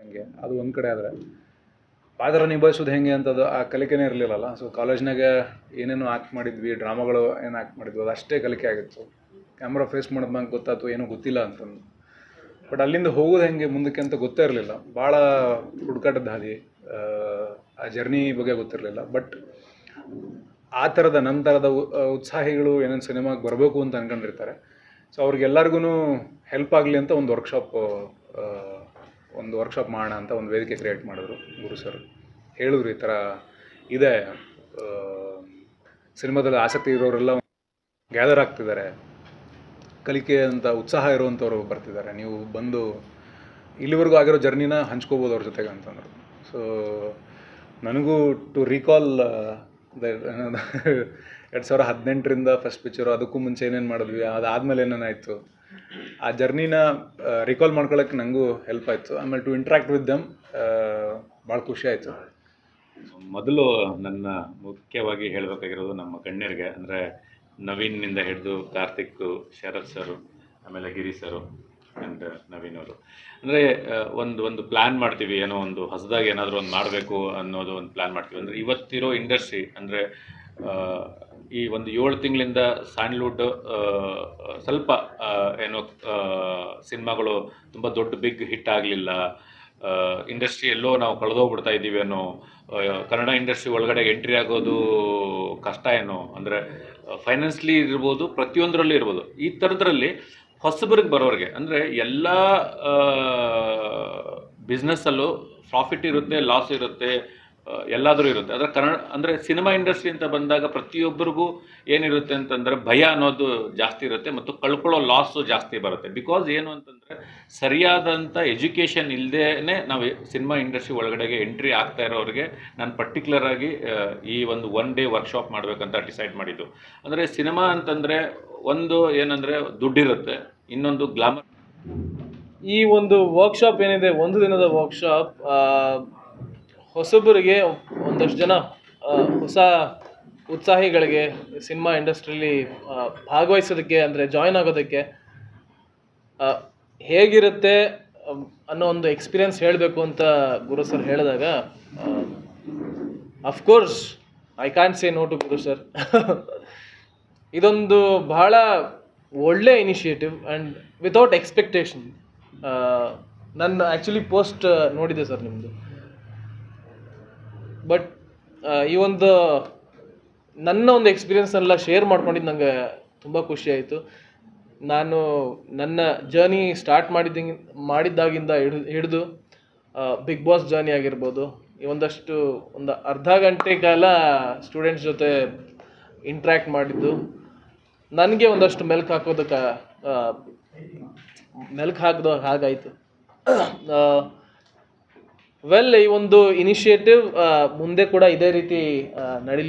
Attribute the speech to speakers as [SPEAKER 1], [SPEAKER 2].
[SPEAKER 1] ಹೆಂಗೆ. ಅದು ಒಂದು ಕಡೆ ಆದರೆ. ಪಾತ್ರ ನಿಭಾಯಿಸೋದು ಹೆಂಗೆ ಅಂತದು ಆ ಕಲಿಕೆನೇ ಇರಲಿಲ್ಲಲ್ಲ. ಸೊ ಕಾಲೇಜ್ನಾಗ ಏನೇನು ಆ್ಯಕ್ಟ್ ಮಾಡಿದ್ವಿ ಡ್ರಾಮಾಗಳು ಏನು ಆ್ಯಕ್ಟ್ ಮಾಡಿದ್ವಿ ಅದು ಅಷ್ಟೇ ಕಲಿಕೆ ಆಗಿತ್ತು. ಕ್ಯಾಮ್ರಾ ಫೇಸ್ ಮಾಡೋದು ನಂಗೆ ಗೊತ್ತಾಯ್ತು ಏನೂ ಗೊತ್ತಿಲ್ಲ ಅಂತಂದು. ಬಟ್ ಅಲ್ಲಿಂದ ಹೋಗೋದು ಹೆಂಗೆ ಮುಂದಕ್ಕೆ ಅಂತ ಗೊತ್ತೇ ಇರಲಿಲ್ಲ. ಭಾಳ ಹುಡುಕಾಟದ ಹಾದಿ. ಆ, ಜರ್ನಿ ಬಗ್ಗೆ ಗೊತ್ತಿರಲಿಲ್ಲ. ಬಟ್ ಆ ಥರದ ನಂತರದ ಉತ್ಸಾಹಿಗಳು ಏನೇನು ಸಿನಿಮಾಗೆ ಬರಬೇಕು ಅಂತ ಅನ್ಕೊಂಡಿರ್ತಾರೆ. ಸೊ ಅವ್ರಿಗೆಲ್ಲರಿಗೂ ಹೆಲ್ಪ್ ಆಗಲಿ ಅಂತ ಒಂದು ವರ್ಕ್ಶಾಪ್ ಒಂದು ವರ್ಕ್ಶಾಪ್ ಮಾಡೋಣ ಅಂತ ಒಂದು ವೇದಿಕೆ ಕ್ರಿಯೇಟ್ ಮಾಡಿದ್ರು ಗುರು ಸರ್ ಹೇಳಿದ್ರು ಈ ಥರ ಇದೆ. ಸಿನಿಮಾದಲ್ಲಿ ಆಸಕ್ತಿ ಇರೋರೆಲ್ಲ ಗ್ಯಾದರ್ ಆಗ್ತಿದ್ದಾರೆ. ಕಲಿಕೆ ಅಂತ ಉತ್ಸಾಹ ಇರುವಂಥವ್ರು ಬರ್ತಿದ್ದಾರೆ. ನೀವು ಬಂದು ಇಲ್ಲಿವರೆಗೂ ಆಗಿರೋ ಜರ್ನಿನ ಹಂಚ್ಕೋಬೋದು ಅವ್ರ ಜೊತೆಗೆ ಅಂತಂದರು. ಸೊ ನನಗೂ ಟು ರೀಕಾಲ್ ಎರಡು ಸಾವಿರ ಹದಿನೆಂಟರಿಂದ ಫಸ್ಟ್ ಪಿಕ್ಚರು ಅದಕ್ಕೂ ಮುಂಚೆ ಏನೇನು ಮಾಡಿದ್ವಿ, ಅದಾದಮೇಲೆ ಏನೇನಾಯಿತು ಆ ಜರ್ನಿನ ರಿಕಾಲ್ ಮಾಡ್ಕೊಳಕ್ಕೆ ನನಗೂ ಹೆಲ್ಪ್ ಆಯಿತು. ಆಮೇಲೆ ಟು ಇಂಟ್ರಾಕ್ಟ್ ವಿತ್ ದಮ್ ಭಾಳ ಖುಷಿ ಆಯಿತು.
[SPEAKER 2] ಮೊದಲು ನನ್ನ ಮುಖ್ಯವಾಗಿ ಹೇಳಬೇಕಾಗಿರೋದು ನಮ್ಮ ಗಣ್ಯರಿಗೆ, ಅಂದರೆ ನವೀನ್ನಿಂದ ಹಿಡಿದು ಕಾರ್ತಿಕ್ ಶರತ್ ಸರು, ಆಮೇಲೆ ಗಿರಿ ಸರು ಆ್ಯಂಡ್ ನವೀನ್ ಅವರು. ಅಂದರೆ ಒಂದು ಒಂದು ಪ್ಲ್ಯಾನ್ ಮಾಡ್ತೀವಿ, ಏನೋ ಒಂದು ಹೊಸದಾಗಿ ಏನಾದರೂ ಒಂದು ಮಾಡಬೇಕು ಅನ್ನೋದು ಒಂದು ಪ್ಲ್ಯಾನ್ ಮಾಡ್ತೀವಿ. ಅಂದರೆ ಇವತ್ತಿರೋ ಇಂಡಸ್ಟ್ರಿ ಅಂದರೆ ಈ ಒಂದು ಏಳು ತಿಂಗಳಿಂದ ಸ್ಯಾಂಡ್ಲ್ವುಡ್ ಸ್ವಲ್ಪ ಏನು ಸಿನಿಮಾಗಳು ತುಂಬ ದೊಡ್ಡ ಬಿಗ್ ಹಿಟ್ ಆಗಲಿಲ್ಲ. ಇಂಡಸ್ಟ್ರಿ ಎಲ್ಲೋ ನಾವು ಕಳೆದೋಗ್ಬಿಡ್ತಾ ಇದ್ದೀವಿ ಅನ್ನೋ ಕನ್ನಡ ಇಂಡಸ್ಟ್ರಿ ಒಳಗಡೆ ಎಂಟ್ರಿ ಆಗೋದು ಕಷ್ಟ ಏನೋ. ಅಂದರೆ ಫೈನಾನ್ಸ್ಲಿ ಇರ್ಬೋದು, ಪ್ರತಿಯೊಂದರಲ್ಲೂ ಇರ್ಬೋದು. ಈ ಥರದ್ರಲ್ಲಿ ಹೊಸಬರಿಗೆ ಬರೋರಿಗೆ, ಅಂದರೆ ಎಲ್ಲ ಬಿಸ್ನೆಸ್ಸಲ್ಲೂ ಪ್ರಾಫಿಟ್ ಇರುತ್ತೆ ಲಾಸ್ ಇರುತ್ತೆ ಎಲ್ಲಾದರೂ ಇರುತ್ತೆ. ಅದರ ಕನ್ನಡ, ಅಂದರೆ ಸಿನಿಮಾ ಇಂಡಸ್ಟ್ರಿ ಅಂತ ಬಂದಾಗ ಪ್ರತಿಯೊಬ್ಬರಿಗೂ ಏನಿರುತ್ತೆ ಅಂತಂದರೆ ಭಯ ಅನ್ನೋದು ಜಾಸ್ತಿ ಇರುತ್ತೆ ಮತ್ತು ಕಳ್ಕೊಳ್ಳೋ ಲಾಸು ಜಾಸ್ತಿ ಬರುತ್ತೆ. ಬಿಕಾಸ್ ಏನು ಅಂತಂದರೆ ಸರಿಯಾದಂಥ ಎಜುಕೇಷನ್ ಇಲ್ಲದೇ ನಾವು ಸಿನಿಮಾ ಇಂಡಸ್ಟ್ರಿ ಒಳಗಡೆಗೆ ಎಂಟ್ರಿ ಆಗ್ತಾ ಇರೋರಿಗೆ ನಾನು ಪರ್ಟಿಕ್ಯುಲರ್ ಆಗಿ ಈ ಒಂದು ಒನ್ ಡೇ ವರ್ಕ್ಶಾಪ್ ಮಾಡಬೇಕಂತ ಡಿಸೈಡ್ ಮಾಡಿದ್ದು. ಅಂದರೆ ಸಿನಿಮಾ ಅಂತಂದರೆ ಒಂದು ಏನಂದರೆ ದುಡ್ಡಿರುತ್ತೆ, ಇನ್ನೊಂದು ಗ್ಲಾಮರ್
[SPEAKER 3] ಈ ಒಂದು ವರ್ಕ್ಶಾಪ್ ಏನಿದೆ, ಒಂದು ದಿನದ ವರ್ಕ್ಶಾಪ್ ಹೊಸಬರಿಗೆ ಒಂದಷ್ಟು ಜನ ಹೊಸ ಉತ್ಸಾಹಿಗಳಿಗೆ ಸಿನಿಮಾ ಇಂಡಸ್ಟ್ರೀಲಿ ಭಾಗವಹಿಸೋದಕ್ಕೆ ಅಂದರೆ ಜಾಯ್ನ್ ಆಗೋದಕ್ಕೆ ಹೇಗಿರುತ್ತೆ ಅನ್ನೋ ಒಂದು ಎಕ್ಸ್ಪೀರಿಯನ್ಸ್ ಹೇಳಬೇಕು ಅಂತ ಗುರು ಸರ್ ಹೇಳಿದಾಗ of course I can say no to Guru sir ಇದೊಂದು ಬಹಳ ಒಳ್ಳೆ ಇನಿಷಿಯೇಟಿವ್ ಆ್ಯಂಡ್ ವಿತೌಟ್ ಎಕ್ಸ್ಪೆಕ್ಟೇಷನ್ ನನ್ನ ಆ್ಯಕ್ಚುಲಿ ಪೋಸ್ಟ್ ನೋಡಿದೆ ಸರ್ ನಿಮ್ಮದು ಬಟ್ ಈ ಒಂದು ನನ್ನ ಒಂದು ಎಕ್ಸ್ಪೀರಿಯನ್ಸ್ ಎಲ್ಲ ಶೇರ್ ಮಾಡ್ಕೊಂಡಿದ್ದು ನನಗೆ ತುಂಬ ಆಯಿತು. ನಾನು ನನ್ನ ಜರ್ನಿ ಸ್ಟಾರ್ಟ್ ಮಾಡಿದ್ದ, ಮಾಡಿದ್ದಾಗಿಂದ ಹಿಡಿದು ಹಿಡಿದು ಬಿಗ್ ಬಾಸ್ ಜರ್ನಿ ಆಗಿರ್ಬೋದು. ಈ ಒಂದಷ್ಟು ಒಂದು ಅರ್ಧ ಗಂಟೆ ಕಾಲ ಸ್ಟೂಡೆಂಟ್ಸ್ ಜೊತೆ ಇಂಟ್ರ್ಯಾಕ್ಟ್ ಮಾಡಿದ್ದು. ನನಗೆ ಒಂದಷ್ಟು ಮೆಲ್ಕ್ ಹಾಕೋದಕ್ಕೆ ಮೆಲ್ಕ್ ಹಾಕಿದ ಹಾಗಾಯಿತು. ವೆಲ್ ಈ ಒಂದು ಇನಿಷಿಯೇಟಿವ್ ಮುಂದೆ ಕೂಡ ಇದೇ ರೀತಿ ನಡೀಲಿ